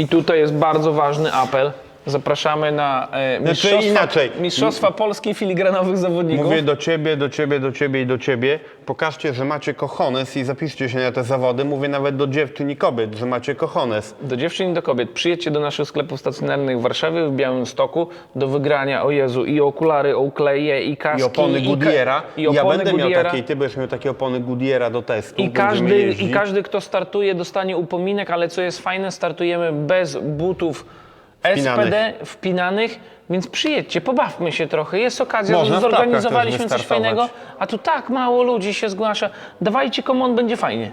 I tutaj jest bardzo ważny apel. Zapraszamy na e, mistrzostwa, inaczej. mistrzostwa Polski filigranowych zawodników. Mówię do ciebie, do ciebie, do ciebie i do ciebie. Pokażcie, że macie kochones i zapiszcie się na te zawody. Mówię nawet do dziewczyn i kobiet, że macie kochones. Do dziewczyn i do kobiet. Przyjedźcie do naszych sklepów stacjonarnych w Warszawie, w Białymstoku, do wygrania, o Jezu, i okulary, okleje, i kaski, I opony ka- Goodyeara. i ja opony będę miał takie, ty będziesz miał takie opony Goodyeara do testu. I będziemy każdy, jeździć. I każdy, kto startuje, dostanie upominek, ale co jest fajne, startujemy bez butów. SPD wpinanych, więc przyjedźcie, pobawmy się trochę. Jest okazja, Można w zorganizowaliśmy coś fajnego, a tu tak mało ludzi się zgłasza. Dawajcie komu będzie fajnie.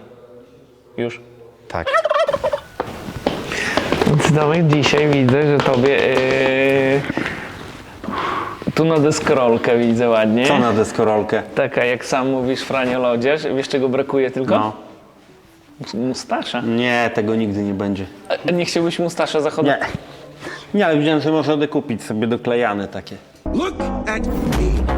Już. Tak. Dzisiaj widzę, że tobie yy, tu na deskorolkę widzę ładnie. Co na deskorolkę? Taka jak sam mówisz, Franio Lodzież. Wiesz czego brakuje tylko? No. Mustasza. Nie, tego nigdy nie będzie. A Nie chciałbyś mustasza zachodować? Nie. Nie, ale widziałem, że można dokupić sobie doklejane takie. Look at me.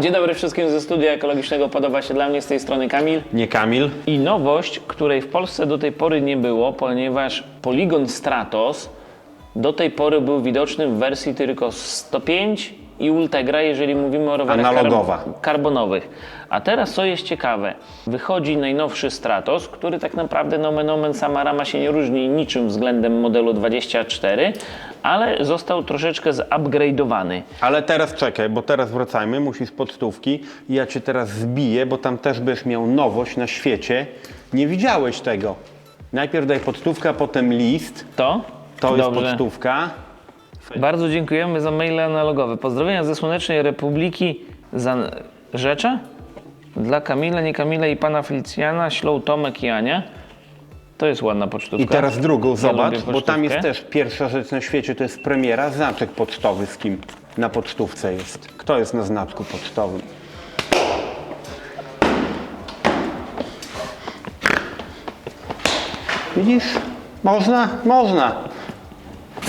Dzień dobry wszystkim ze studia ekologicznego. Podoba się dla mnie z tej strony Kamil. Nie Kamil. I nowość, której w Polsce do tej pory nie było, ponieważ Polygon Stratos do tej pory był widoczny w wersji tylko 105 i Ultegra, jeżeli mówimy o rowerach Analogowa. karb- karbonowych. A teraz co jest ciekawe, wychodzi najnowszy Stratos, który tak naprawdę nomen omen sama rama się nie różni niczym względem modelu 24, ale został troszeczkę zupgrade'owany. Ale teraz czekaj, bo teraz wracajmy, musisz pod stówki i ja cię teraz zbiję, bo tam też będziesz miał nowość na świecie. Nie widziałeś tego. Najpierw daj podstówkę, potem list. To? To jest Dobrze. podstówka. Bardzo dziękujemy za maile analogowe. Pozdrowienia ze Słonecznej Republiki za Rzecza. Dla Kamila, nie Kamila i pana Felicjana, ślą Tomek i Ania. To jest ładna pocztówka. I teraz drugą, zobacz, lubię bo tam jest też pierwsza rzecz na świecie, to jest premiera, znaczek pocztowy z kim na pocztówce jest. Kto jest na znaczku pocztowym? Widzisz? Można? Można.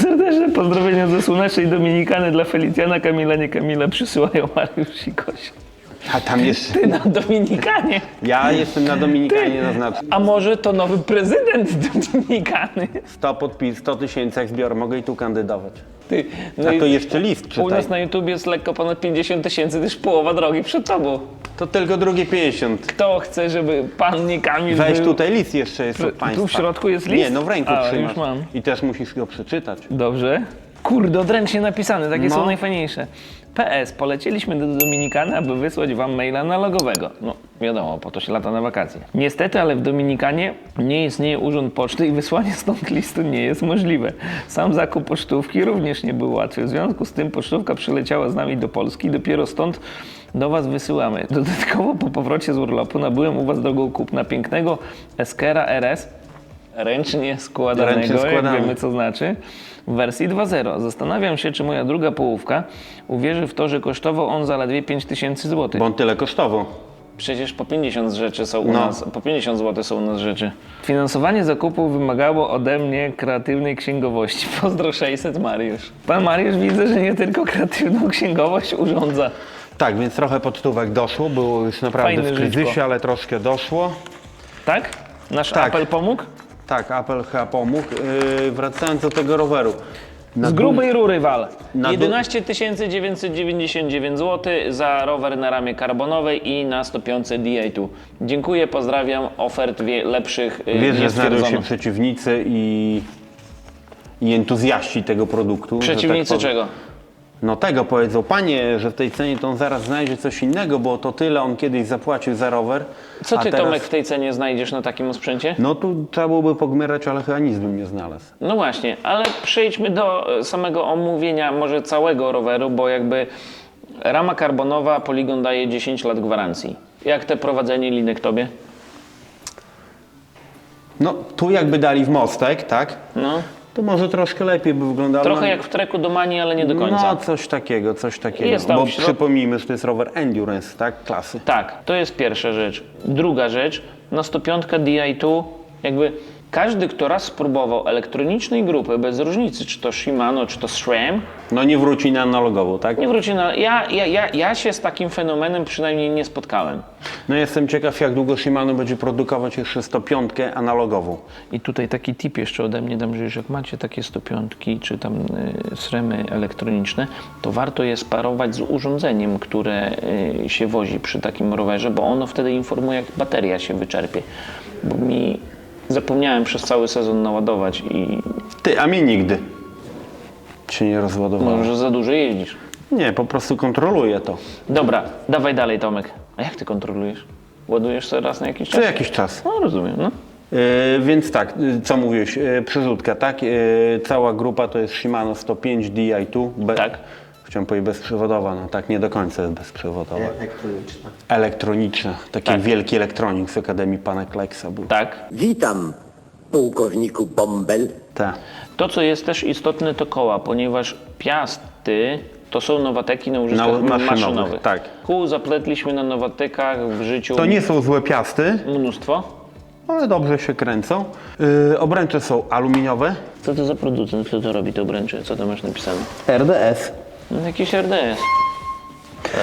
Serdeczne pozdrowienia ze Słonecznej Dominikany dla Felicjana, Kamila, nie Kamila przysyłają Mariusz i Kosia. A tam jest... Ty na Dominikanie. Ja jestem na Dominikanie na znaczku. A może to nowy prezydent Dominikany? 100 podpis, 100 tysięcy jak zbiorę, mogę i tu kandydować. Ty, no A i to jeszcze list u czytaj. nas na YouTube jest lekko ponad 50 tysięcy, też połowa drogi przed tobą. To tylko drugie 50. Kto chce, żeby pan nie Kamil Weź był... tutaj list jeszcze jest od Tu państwa. w środku jest list? Nie, no w ręku A, trzymasz. już mam. I też musisz go przeczytać. Dobrze. Kurde, odręcznie napisane, takie No. są najfajniejsze. PS, polecieliśmy do Dominikany, aby wysłać wam maila analogowego. No, wiadomo, po to się lata na wakacje. Niestety, ale w Dominikanie nie istnieje urząd poczty i wysłanie stąd listu nie jest możliwe. Sam zakup pocztówki również nie był łatwy. W związku z tym pocztówka przyleciała z nami do Polski i dopiero stąd do Was wysyłamy. Dodatkowo po powrocie z urlopu nabyłem u Was drogą kupna pięknego Eskera RS ręcznie składanego, Ręcznie jak składany. wiemy co znaczy, w wersji 2.0. Zastanawiam się, czy moja druga połówka uwierzy w to, że kosztował on zaledwie 5000 zł. Bo on tyle kosztował. Przecież po 50 rzeczy są u No. nas, po 50 zł są u nas rzeczy. Finansowanie zakupu wymagało ode mnie kreatywnej księgowości. Pozdro 600 Mariusz. Pan Mariusz widzę, że nie tylko kreatywną księgowość urządza. Tak, więc trochę podstówek doszło, było już naprawdę Fajne w kryzysie, żyćko. ale troszkę doszło. Tak? Nasz Tak. apel pomógł? Tak, apel chyba pomógł. Yy, wracając do tego roweru. Na Z grubej rury wal. Na dół- 11 999 zł za rower na ramie karbonowej i na 105 DI2. Dziękuję, pozdrawiam. Ofert wie, lepszych y, Wiesz, nie że znajdą się stwierdzono. przeciwnicy i, i entuzjaści tego produktu. że tak Przeciwnicy powiem. czego? No tego powiedzą, panie, że w tej cenie to on zaraz znajdzie coś innego, bo to tyle on kiedyś zapłacił za rower. Co a ty, teraz... Tomek, w tej cenie znajdziesz na takim sprzęcie? No tu trzeba byłoby pogmierać, ale chyba nic bym nie znalazł. No właśnie, ale przejdźmy do e, samego omówienia może całego roweru, bo jakby rama karbonowa Polygon daje 10 lat gwarancji. Jak te prowadzenie linek tobie? No tu jakby dali w mostek, tak? No, To może troszkę lepiej by wyglądało. trochę no, jak w treku do Mani, ale nie do końca. No coś takiego, coś takiego. Jest tam Bo w środ- przypomnijmy, że to jest rower Endurance, tak? Klasy. Tak, to jest pierwsza rzecz. Druga rzecz, na 105 Di2 jakby Każdy, kto raz spróbował elektronicznej grupy, bez różnicy, czy to Shimano, czy to SRAM, No nie wróci na analogową, tak? nie wróci na... Ja, ja, ja, ja się z takim fenomenem przynajmniej nie spotkałem. No jestem ciekaw, jak długo Shimano będzie produkować jeszcze 105 analogową. I tutaj taki tip jeszcze ode mnie dam, że jeżeli macie takie 105 czy tam y, sremy elektroniczne, to warto je sparować z urządzeniem, które y, się wozi przy takim rowerze, bo ono wtedy informuje, jak bateria się wyczerpie. Bo mi zapomniałem przez cały sezon naładować i Ty, a mi nigdy się nie rozładowało. może za dużo jeździsz. Nie, po prostu kontroluję to. Dobra, dawaj dalej Tomek. A jak ty kontrolujesz? Ładujesz sobie raz na jakiś Co czas? jakiś czas. No rozumiem, no. Yy, więc tak, yy, co mówiłeś, yy, przerzutka, tak? Yy, cała grupa to jest Shimano 105 Di2. Be- Tak. Chciałem powiedzieć bezprzewodowa, no tak, nie do końca jest bezprzewodowa. elektroniczna. Elektroniczna, taki Tak. wielki elektronik z Akademii Pana Kleksa był. Tak. Witam, pułkowniku Bąbel. Tak. To, co jest też istotne, to koła, ponieważ piasty to są nowateki na użytkach Na- maszynowych, maszynowych. tak. Kół zapletliśmy na nowatykach w życiu To nie są złe piasty, mnóstwo. ale dobrze się kręcą. Yy, obręcze są aluminiowe. Co to za producent, kto to robi te obręcze? Co to masz napisane? RDS. No, jakiś RDS.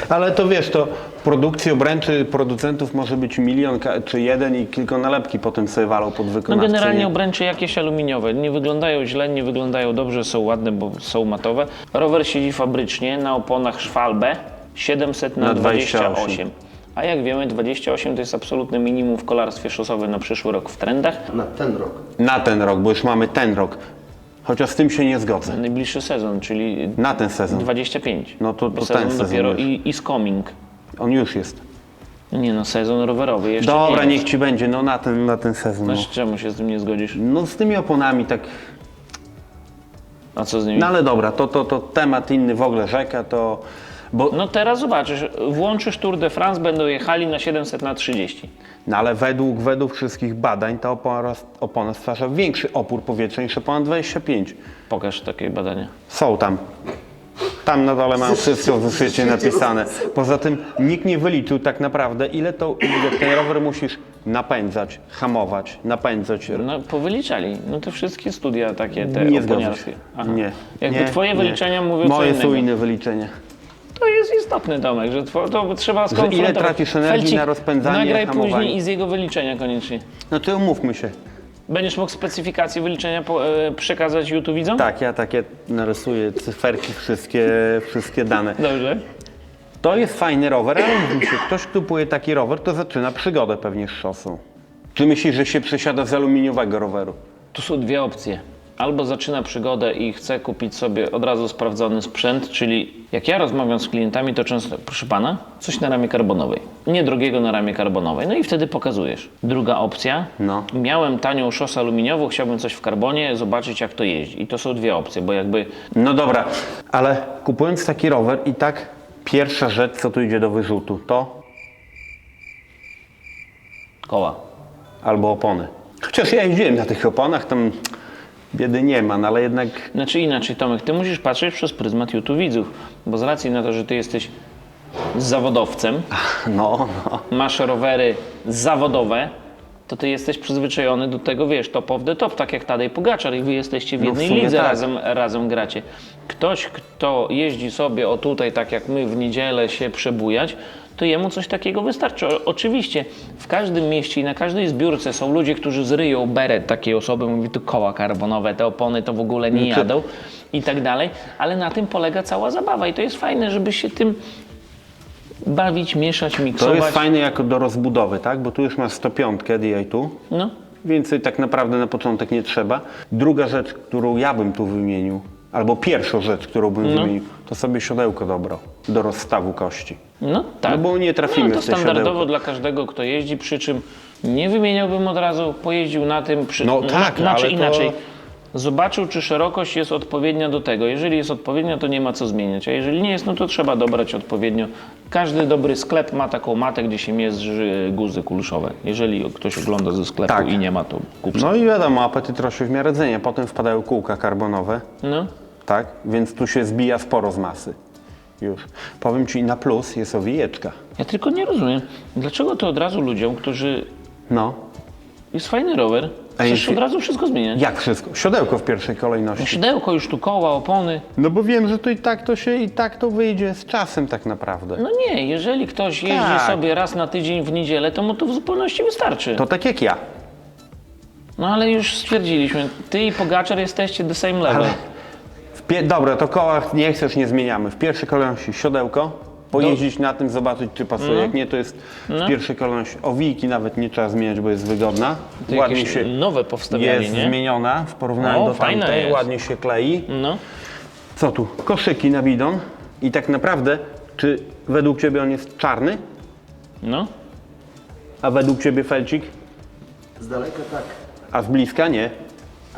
Ale to wiesz, to w produkcji obręczy producentów może być milion czy jeden i tylko nalepki potem sobie walą pod No wykonawcę. generalnie nie? obręcze jakieś aluminiowe. Nie wyglądają źle, nie wyglądają dobrze, są ładne, bo są matowe. Rower siedzi fabrycznie na oponach Schwalbe 700 na, Na 28. 28. A jak wiemy, 28 to jest absolutne minimum w kolarstwie szosowym na przyszły rok w trendach. Na ten rok. Na ten rok, bo już mamy ten rok. Chociaż z tym się nie zgodzę. Najbliższy sezon, czyli Na ten sezon. 25. No to- Bo to sezon ten sezon dopiero już. i, i z coming. On już jest. Nie no, sezon rowerowy jeszcze Dobra, nie niech jest. ci będzie, no na ten, na ten sezon. No. Znaczy, czemu się z tym nie zgodzisz? no z tymi oponami tak. A co z nimi? No ale dobra, to, to, to temat inny w ogóle rzeka, to. Bo, No teraz zobaczysz, włączysz Tour de France, będą jechali na 700 na 30. no ale według, według wszystkich badań ta opona, opona stwarza większy opór powietrza niż opona 25. Pokaż takie badania. Są tam. Tam na dole mam wszystko w świecie napisane. Poza tym nikt nie wyliczył tak naprawdę, ile to ile ten rower musisz napędzać, hamować, napędzać. No powyliczali. No te wszystkie studia takie te Nie oponiarskie. się. Aha. Nie. Jakby nie, twoje nie. wyliczenia mówią Moje co są innego. inne wyliczenia. To jest istotny Tomek, że two, to trzeba skonfrontować. ile tracisz energii na rozpędzanie, Nagraj hamowanie. później i z jego wyliczenia koniecznie. No to umówmy się. Będziesz mógł specyfikację wyliczenia po, e, przekazać YouTube widzom? Tak, ja takie narysuję cyferki, wszystkie, wszystkie dane. Dobrze. To jest fajny rower, ale mówi się, ktoś kupuje taki rower, to zaczyna przygodę pewnie z szosą. Czy myślisz, że się przesiada z aluminiowego roweru? Tu są dwie opcje. Albo zaczyna przygodę i chce kupić sobie od razu sprawdzony sprzęt, czyli jak ja rozmawiam z klientami, to często, proszę pana, coś na ramie karbonowej. Niedrogiego na ramie karbonowej. No i wtedy pokazujesz. Druga opcja, No. miałem tanią szosę aluminiową, chciałbym coś w karbonie, zobaczyć jak to jeździ. I to są dwie opcje, bo jakby No dobra, ale kupując taki rower i tak pierwsza rzecz, co tu idzie do wyrzutu, to koła. albo opony. Chociaż ja jeździłem na tych oponach, tam biedy nie ma, no ale jednak Znaczy inaczej, Tomek, ty musisz patrzeć przez pryzmat YouTube widzów, bo z racji na to, że ty jesteś zawodowcem, no, no. masz rowery zawodowe, to ty jesteś przyzwyczajony do tego, wiesz, top of the top, tak jak Tadej Pogaczar i wy jesteście w No w jednej lidze, tak. razem, razem gracie. Ktoś, kto jeździ sobie o tutaj, tak jak my w niedzielę się przebujać, to jemu coś takiego wystarczy. O, oczywiście w każdym mieście i na każdej zbiórce są ludzie, którzy zryją beret takiej osoby, mówi tu koła karbonowe, te opony to w ogóle nie Czy- jadą i tak dalej, ale na tym polega cała zabawa i to jest fajne, żeby się tym bawić, mieszać, To miksować. jest fajne jako do rozbudowy, tak? Bo tu już masz 105 DI2, No. Więcej tak naprawdę na początek nie trzeba. Druga rzecz, którą ja bym tu wymienił, albo pierwszą rzecz, którą bym No. wymienił, to sobie siodełko dobrał do rozstawu kości. No tak. No bo nie trafimy no, to w te standardowo siodełko. dla każdego, kto jeździ, przy czym nie wymieniałbym od razu, pojeździł na tym, przy... No tak, znaczy ale to- inaczej. Zobaczył, czy szerokość jest odpowiednia do tego. Jeżeli jest odpowiednia, to nie ma co zmieniać, a jeżeli nie jest, no to trzeba dobrać odpowiednio. Każdy dobry sklep ma taką matę, gdzie się mierzy guzy kulszowe. Jeżeli ktoś ogląda ze sklepu Tak. i nie ma, to kup No i wiadomo, apetyt rośnie w miarę rdzenia. Potem wpadają kółka karbonowe, No. tak? Więc tu się zbija sporo z masy. Już. Powiem Ci, na plus jest owijeczka. Ja tylko nie rozumiem, dlaczego to od razu ludziom, którzy No. Jest fajny rower. Chcesz jeśli- od razu wszystko zmieniać. Jak wszystko? Siodełko w pierwszej kolejności. Sidełko, już tu koła, opony. No bo wiem, że to i tak to się i tak to wyjdzie z czasem tak naprawdę. No nie, jeżeli ktoś jeździ Tak. sobie raz na tydzień w niedzielę, to mu to w zupełności wystarczy. To tak jak ja. No ale już stwierdziliśmy, ty i Pogaczar jesteście the same level. Ale- W pie- Dobra, to koła nie chcesz, nie zmieniamy. W pierwszej kolejności siodełko, pojeździć na tym, zobaczyć czy pasuje. No. Jak nie, to jest w pierwszej kolejności owijki nawet nie trzeba zmieniać, bo jest wygodna. To ładnie jakieś się nowe powstawiali, jest nie? zmieniona w porównaniu O, do fajna tamtej, jest. ładnie się klei. No. Co tu? Koszyki na bidon. I tak naprawdę, czy według Ciebie on jest czarny, No. a według Ciebie felcik, Z daleka tak, a z bliska nie?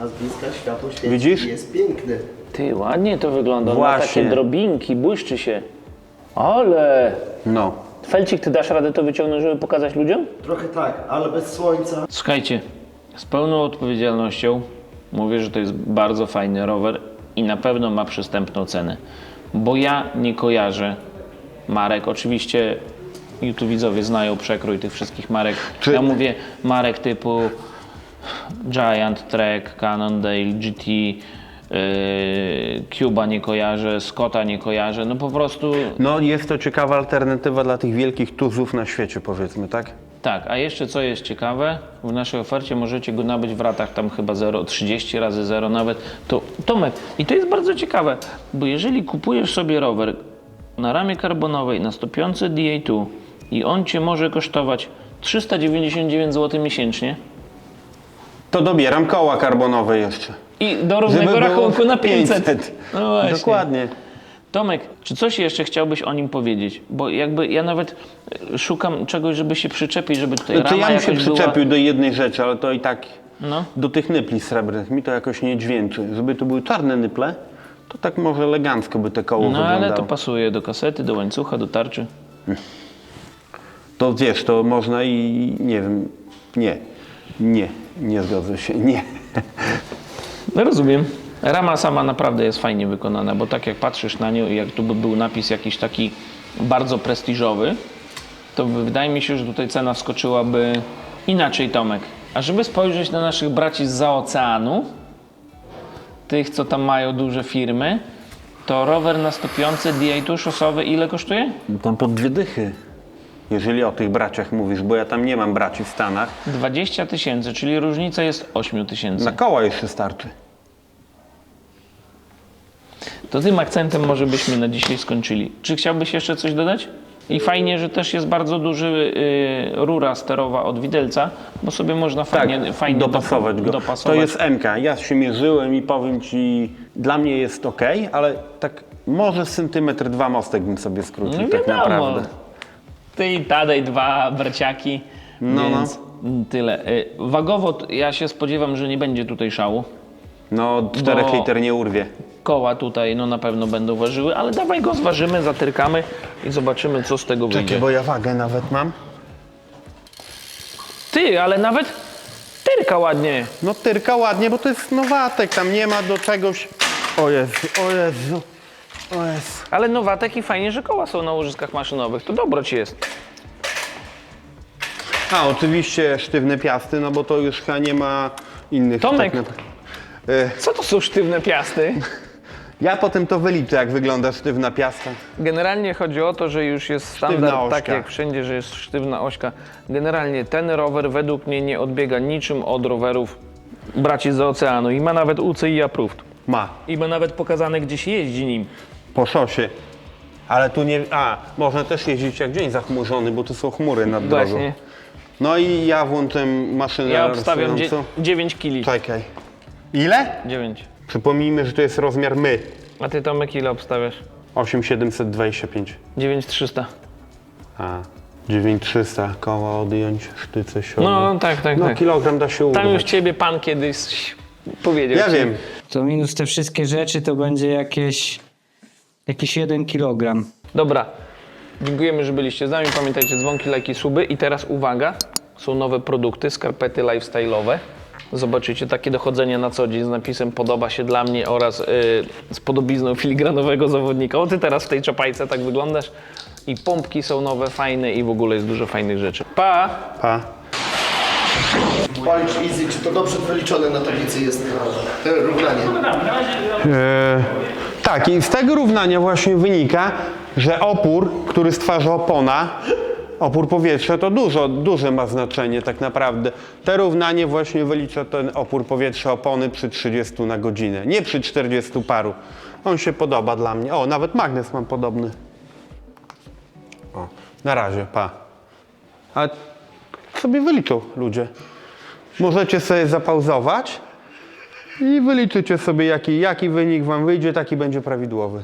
a z bliska światło świeci Widzisz? i jest piękny. Ty, ładnie to wygląda. Ma Właśnie. takie drobinki, błyszczy się. Ale... No. Felcik, ty dasz radę to wyciągnąć, żeby pokazać ludziom? Trochę tak, ale bez słońca. Słuchajcie, z pełną odpowiedzialnością mówię, że to jest bardzo fajny rower i na pewno ma przystępną cenę. Bo ja nie kojarzę marek. Oczywiście YouTube widzowie znają przekrój tych wszystkich marek. Czy- Ja mówię marek typu Giant, Trek, Cannondale, GT, Cuba nie kojarzę, Scotta nie kojarzę. No po prostu No jest to ciekawa alternatywa dla tych wielkich tuzów na świecie, powiedzmy, tak? Tak, a jeszcze co jest ciekawe, w naszej ofercie możecie go nabyć w ratach tam chyba 0, 30 razy 0 nawet. To Tomek, i to jest bardzo ciekawe, bo jeżeli kupujesz sobie rower na ramie karbonowej na stopiący DA2 i on cię może kosztować 399 zł miesięcznie To dobieram koła karbonowe jeszcze. i do równego było rachunku na 500. 500. No właśnie. Dokładnie. Tomek, czy coś jeszcze chciałbyś o nim powiedzieć? Bo jakby ja nawet e, szukam czegoś, żeby się przyczepić, żeby tutaj Znaczy, rama ja bym się jakoś była... przyczepił do jednej rzeczy, ale to i tak No. do tych nypli srebrnych mi to jakoś nie dźwięczy. Żeby to były czarne nyple, to tak może elegancko by te koło No wyglądało. ale to pasuje do kasety, do łańcucha, do tarczy. To wiesz, to można i nie wiem, nie, nie, nie zgodzę się, nie. No rozumiem. Rama sama naprawdę jest fajnie wykonana, bo tak jak patrzysz na nią i jak tu by był napis jakiś taki bardzo prestiżowy, to wydaje mi się, że tutaj cena wskoczyłaby inaczej, Tomek. A żeby spojrzeć na naszych braci z oceanu, tych, co tam mają duże firmy, to rower na stopiące DA2 szosowy ile kosztuje? Tam pod dwie dychy, jeżeli o tych braciach mówisz, bo ja tam nie mam braci w Stanach. 20 tysięcy, czyli różnica jest 8 tysięcy. Na koła jeszcze starczy. To tym akcentem może byśmy na dzisiaj skończyli. Czy chciałbyś jeszcze coś dodać? I fajnie, że też jest bardzo duży y, rura sterowa od widelca, bo sobie można fajnie, fajnie Tak, dopasować dopa- go. dopasować. To jest MK. Ja się mierzyłem i powiem ci, dla mnie jest ok, ale tak może centymetr dwa mostek bym sobie skrócił, No tak wiadomo. naprawdę. Ty i Tadej, dwa braciaki, No, więc tyle. Y, Wagowo t- ja się spodziewam, że nie będzie tutaj szału. No, 4 Bo- liter nie urwie. Koła tutaj no na pewno będą ważyły, ale dawaj go zważymy, zatyrkamy i zobaczymy, co z tego wyjdzie. bo ja wagę nawet mam. Ty, ale nawet tyrka ładnie. No tyrka ładnie, bo to jest nowatek, tam nie ma do czegoś... O Jezu, o Jezu, o. Ale nowatek i fajnie, że koła są na łożyskach maszynowych. To dobroć jest. A, oczywiście sztywne piasty, no bo to już chyba nie ma innych... Tomek. tak na- E, Co to są sztywne piasty? Ja potem to wyliczę, jak wygląda sztywna piasta. Generalnie chodzi o to, że już jest standard, ośka. tak jak wszędzie, że jest sztywna ośka. Generalnie ten rower według mnie nie odbiega niczym od rowerów braci z oceanu i ma nawet UCI approved. Ma, I ma nawet pokazane, gdzie się jeździ nim. Po szosie. Ale tu nie... A, można też jeździć jak dzień zachmurzony, bo tu są chmury nad drogą. Właśnie. No i ja włączę maszynę Ja obstawiam dzie- rysującą. 9 kili. Czekaj. Ile? 9. Przypomnijmy, że to jest rozmiar my. A ty Tomek ile obstawiasz? 8725. 9300. A, 9300 koła odjąć, sztyce środek. No tak, tak, No tak. kilogram da się urwać. Tam już ciebie pan kiedyś powiedział. Ja ci. wiem. To minus te wszystkie rzeczy to będzie jakieś, jakieś 1 kg. Dobra. Dziękujemy, że byliście z nami. Pamiętajcie, dzwonki, lajki, suby. I teraz uwaga, są nowe produkty, skarpety lifestyle'owe. Zobaczycie takie dochodzenie na co dzień z napisem podoba się dla mnie oraz yy, z podobizną filigranowego zawodnika. O, ty teraz w tej czapajce tak wyglądasz. I pompki są nowe, fajne i w ogóle jest dużo fajnych rzeczy. Pa! Pa. Policz easy, czy to dobrze wyliczone na tablicy jest to równanie? E, tak, i z tego równania właśnie wynika, że opór, który stwarza opona, opór powietrza, to dużo, duże ma znaczenie tak naprawdę. Te równanie właśnie wylicza ten opór powietrza opony przy 30 na godzinę, nie przy 40 paru. On się podoba dla mnie. O, nawet magnes mam podobny. O, na razie, pa. A sobie wyliczą ludzie. Możecie sobie zapauzować i wyliczycie sobie, jaki, jaki wynik wam wyjdzie, taki będzie prawidłowy.